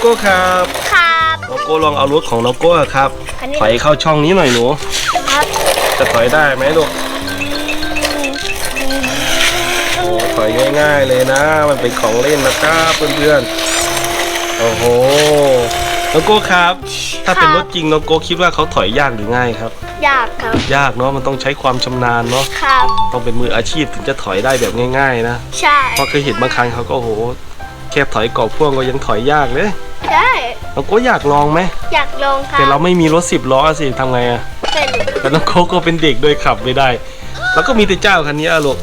โก้ครับครับน้องโก้ลองเอารถของน้องโก้ครับคันนี้ถอยเข้าช่องนี้หน่อยหนู ครับจะถอยได้ไหมลูกโอ้ถอยง่าย ๆเลยนะ มันเป็นของเล่นนะครับเพื่อนๆ โอ้โหน้องโก้ครับ ถ้าเป็นรถจริงน้องโก้คิดว่าเขาถอยยากหรือง่ายครับ ยากครับ ยากเนาะ มันต้องใช้ความชำนาญเนาะ ครับ ต้องเป็นมืออาชีพถึงจะถอยได้แบบง่าย ๆ นะใช่ เพราะเคยเห็นบางครั้งเขาก็โอ้โหแค่ถอยกรอบพ่วงก็ยังถอยยากเลยใช่น้องโก้อยากลองไหมอยากลองครับแต่เราไม่มีรถสิบล้อสิทำไงอะเป็นแต่น้องโก้ก็เป็นเด็กโดยขับไม่ได้ แล้วก็มีแต่เจ้าคันนี้อะลูก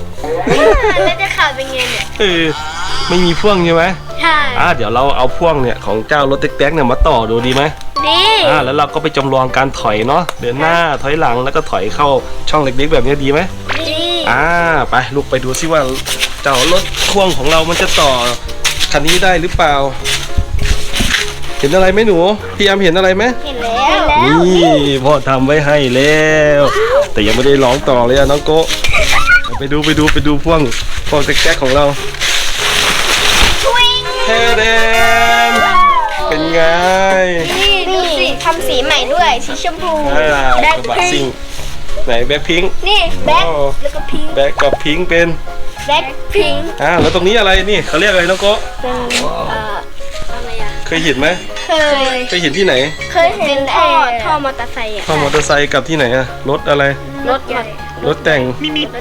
แล้วจะขับเป็นไงเนี่ยเออไม่มีพ่วงใช่ไหมใช่อ่าเดี๋ยวเราเอาพ่วงเนี่ยของเจ้ารถเต็กๆเนี่ยมาต่อดูดีไหมดีอ่าแล้วเราก็ไปจำลองการถอยเนาะเดินหน้าถอยหลังแล้วก็ถอยเข้าช่องเล็กๆ แบบนี้ดีไหมดีอ่าไปลูกไปดูซิว่าเจ้ารถพ่วงของเรามันจะต่อ คันนี้ได้หรือเปล่า เห็นอะไรไหมหนู พี่แอมเห็นอะไรไหมเห็นแล้วเห็นแล้ว นี่พ่อทำไว้ให้แล้ว แต่ยังไม่ได้ร้องต่อเลยอะน้องโกะไปดูไปดูไปดูพ่วงพ่วงแจ๊กๆของเราทวิงเทเดนเป็นไงนี่ดูสิทำสีใหม่ด้วย สีชมพูอ่าแบ็คกระบะพิซิ่งงไหนแบ็คพิงนี่ แบ็คอ๋อแล้วก็พิงแบ็คกับพิงเป็น แบ็คพิงอ่าแล้วตรงนี้อะไรนี่เขาเรียกอะไรน้องโกะเป็นเอ่ออะไรอะเคยเห็นไหมเคย เคยเห็นที่ไหนเคยเห็นท่อท่อมอเตอร์ไซค์อะข้อมอเตอร์ไซค์กับที่ไหนอะรถอะไร รถใหญ่รถแต่ง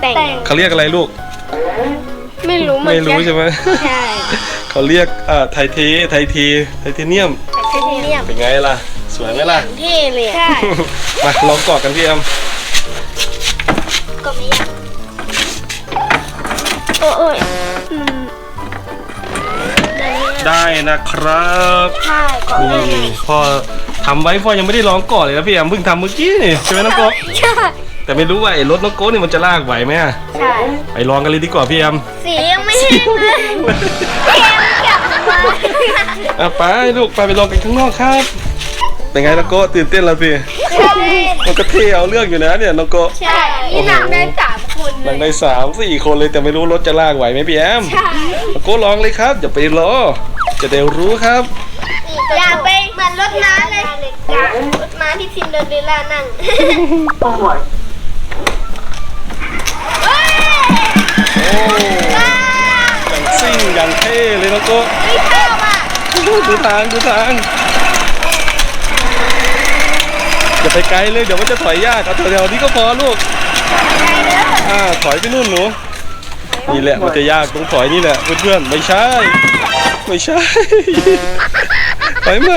แต่ง เขาเรียกอะไรลูก ไม่รู้เหมือนไม่กันรู้ใช่ไหม ใช่เขาเรียกอ่าไทเทไทเทไทเทเนียม ไทเทเนียมเป็นไงล่ะ สวยไหมล่ะ เท่เลยใช่ มาลองกอดกันพี่แอมก็ไม่ยาก โอ้ยอืมได้ได้นะครับใช่ก็ได้นี่พ่อทำไว้พ่อยังไม่ได้ลองก่อนเลยนะพี่แอมเพิ่งทำเมื่อกี้นี่ใช่ไหมน้องโกะใช่แต่ไม่รู้ว่าไอ้รถน้องโกะนี่มันจะลากไหวไหมอะใช่ไปลองกันเลยดีกว่าพี่แอมสียังไม่แห้งเลยแกมกลับมาอะไปลูกไปไปลองกันข้างนอกครับ เป็นไงน้องโกะตื่นเต้นแล้วพี่ใช่มันก็เท่เอาเรื่องอยู่นะเนี่ยน้องโกะใช่นี่หนังได้สา มคนเลนั่ยงได้สามสี่คนเลยแต่ไม่รู้รถจะลากไหวไหมพี่แอมใช่น้องโกะลองเลยครับอย่าไปรอ จะเดี๋ยวรู้ครับอย่าไปเหมือนรถม้าเลยรถม้าที่ซินเดอเรลล่านั่งโอ้อย่างซิ่งอย่างเท่เลยน้องโกะไม่ชอบอะดูทางดูทางอย่าไปไกลเลยเดี๋ยวมันจะถอยยากเอาแถวๆนี้ก็พอลูก อ่าถอยไปนู่นหนู นี่แหละมันจะยากตรงถอยนี่แหละเพื่อนๆไม่ใช่ ไม่ใช่ ถอยไหม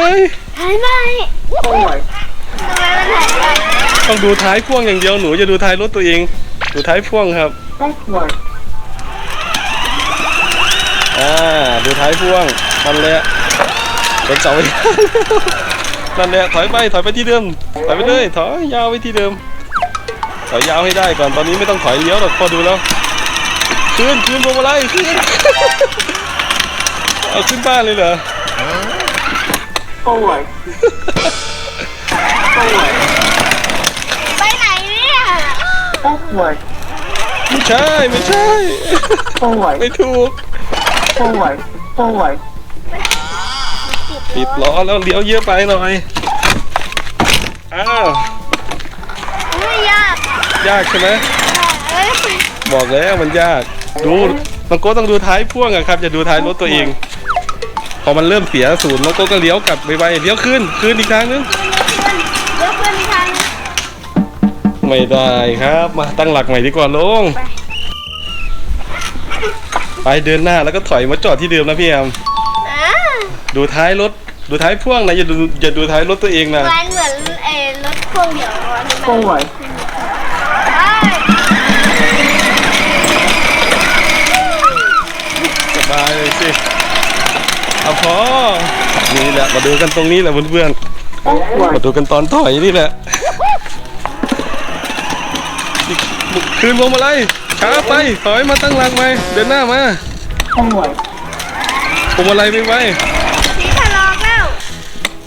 หายไปทำไมมันหายไปต้องดูท้ายพ่วงอย่างเดียวหนูจะดูท้ายรถตัวเอง ดูท้ายพ่วงครับอ่าดูท้ายพ่วงนั่นแหละชนเสาไปนั่นแหละถอยไปถอยไปที่เดิมถอยไปเลยถอยยาวไปที่เดิม ถอยยาวให้ได้ก่อนตอนนี้ไม่ต้องถอยเลี้ยวหรอกพอดูแล้วขึ้นขึ้นพวงมาลัยขึ้นเอาขึ้นบ้านเลยเหรอไปไหนเนี่ย Forward, ไม่ใช่ไม่ใช่ forward, ไม่ถูก forward, forward. ติดล้อแล้วเลี้ยวเยอะไปหน่อยอ้าวไม่ยาก ยากใช่ไหมเอ้ยบอกแล้วมันยาก ดูน้องโก้ต้องดูท้ายพ่วงอะครับอย่าดูท้ายรถตัวเอง พอมันเริ่มเสียศูนย์น้องโก้ก็เลี้ยวกลับไปไปเลี้ยวขึ้นขึ้นอีกทางนึงเดี๋ยวเพื่อนมีทางไม่ได้ครับมาตั้งหลักใหม่ดีกว่าลงไปเดินหน้าแล้วก็ถอยมาจอดที่เดิมนะพี่แอมอ่าดูท้ายรถดูท้ายพ่วงนะอย่าดูอย่าดูท้ายรถตัวเองนะเหมือนเหมือนเออรถพ่วงเดี๋ยวอันนี้มัน Forward, สบายเลยสิเอา พอนี่แหละมาดูกันตรงนี้แหละเพื่อนๆ forward, มาดูกันตอนถอยนี่แหละนี่คืนพวงมาลัยช้าไปถอยมาตั้งหลักไหมเดินหน้ามา forward, พวงมาลัยไปไว้สีถลอกแล้ว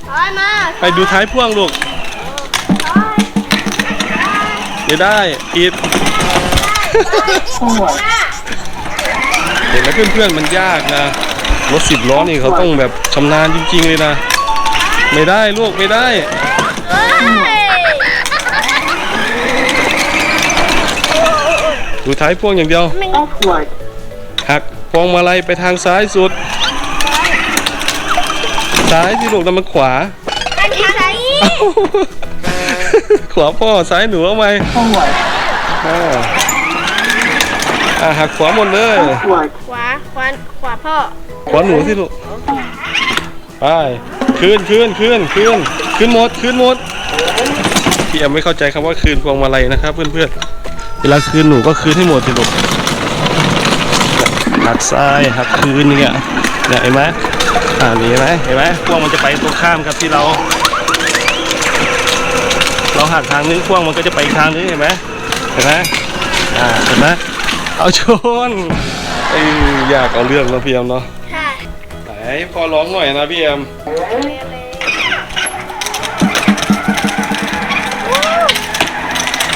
ถอยมาไปดูท้ายพ่วงลูกถอยไม่ได้ผิด forward, เห็นแล้วเพื่อนๆมันยากนะ รถสิบล้อนี่เขาต้องแบบชำนาญจริง ๆ เลยนะ ไม่ได้ลูกไม่ได้เฮ้ยดูท้ายพ่วงอย่างเดียว Backward. หักพวงมาลัยไปทางซ้ายสุด ซ้ายที่ลูกนั่นมันขวา อันที่ไหนขวาพ่อซ้ายหนูเอาไหม Forward. อ่า อ่าหักขวาหมดเลย Backward. ขวาขวาขวาพ่อขวาหนูที่ลูก ไปคืนคืนคืนคืนคืนหมดคืนหมดพี่แอมไม่เข้าใจคำว่าคืนพวงมาลัยนะครับ เพื่อนๆ เวลาคืนหนูก็คืนให้หมดสิลูกหักซ้ายหักคืนอย่างเงี้ยเนี่ยเห็นไหมอ่านี่เห็นไหมเห็นไหมพวงมันจะไปตรงข้ามกับที่เรา เราหักทางนึงพวงมันก็จะไปอีกทางนึงเห็นไหมเห็นไหมอ่าเห็นไหม เอาชนไอ้ยอยากเอาเรื่องเนาะพี่แอมเนาะค่ะไหนพอร้องหน่อยนะพี่แอม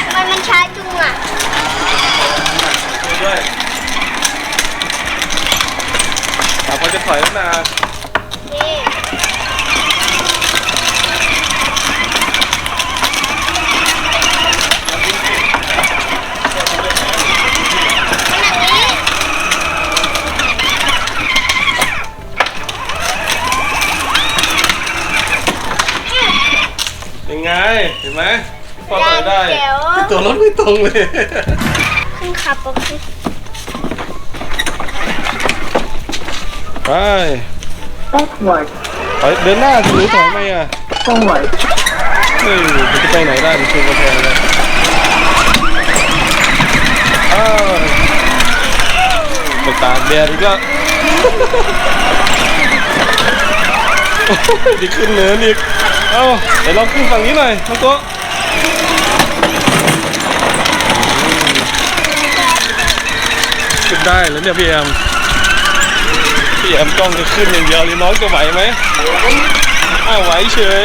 ทำไมมันช้าจุงอะด้วยอะพอจะถอยแล้วนะนี่เป็ ไง เห็นไหมพอถอยได้แจ๋วตัวรถไม่ตรงเลย ขึ้นขับโอเคไป Backward. ถอยเดินหน้าสิหนูถอยไหมอะ Forward. เฮ้ยมันจะไปไหนได้มันชูกระแพงเลยอ้าวไปตากแดดอีกแล้วโอ้ย ดีขึ้นเนินอีก เอ้าเดี๋ยวลองขึ้นฝั่งนี้หน่อยน้องโต๊ะขึ้นได้แล้วเนี่ยพี่แอมพี่แอมต้องจะขึ้นอย่างเดียวเลยน้องจะไหวไหมอ้าวไหวเฉย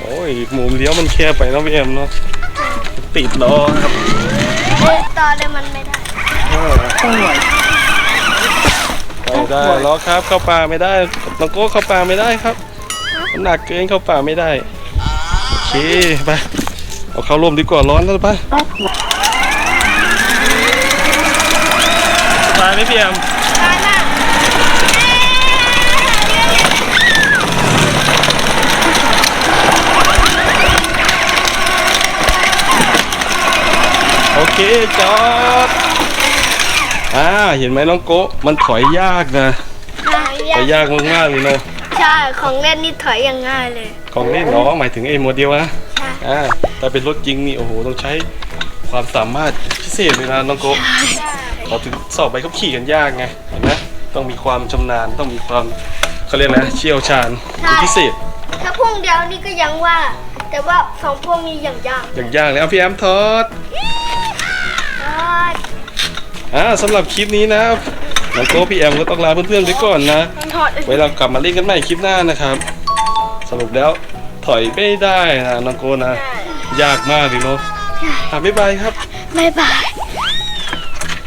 โอ้ยมุมเลี้ยวมันแคบไปเนาะพี่แอมเนาะติดล้อครับเดินต่อเลยมันไม่ได้ ไปได้ล้อครับเข้าป่าไม่ได้น้องโก้เข้าป่าไม่ได้ครับมันหนักเกินเข้าป่าไม่ได้โอเคไปเอาเข้าร่มดีกว่าร้อนแล้วไป Backward. สบายไหมพี่แอมได้มากโอเคจอด อ่าเห็นไหมน้องโก้มันถอยยากนะถอยยากมากๆเลยเนาะใช่ของเล่นนี่ถอยอย่างง่ายเลย ของเล่นเนาะหมายถึงไอ้โมเดลนะใช่อ่าแต่เป็นรถจริงนี่โอ้โหต้องใช้ความสามารถพิเศษเลยนะน้องโกะเราถึงสอบใบขับขี่กันยากไงเห็นไหมต้องมีความชำนาญต้องมีความเขาเรียกนะเชี่ยวชาญเป็นพิเศษ ถ้าพวงเดียวนี่ก็ยังว่า แต่ว่าสองพวงนี้อย่างยากอย่างยากเลยเอาพี่แอมทอด อ่าสำหรับคลิปนี้นะน้องโกะพี่แอมก็ต้องลาเพื่อนๆไปก่อนนะถอดไว้เรากลับมาเล่นกันใหม่คลิปหน้านะครับ สรุปแล้วถอยไม่ได้นะน้องโกะนะ ยากมากเลยเนาะอะบ๊ายบายครับ บ๊ายบาย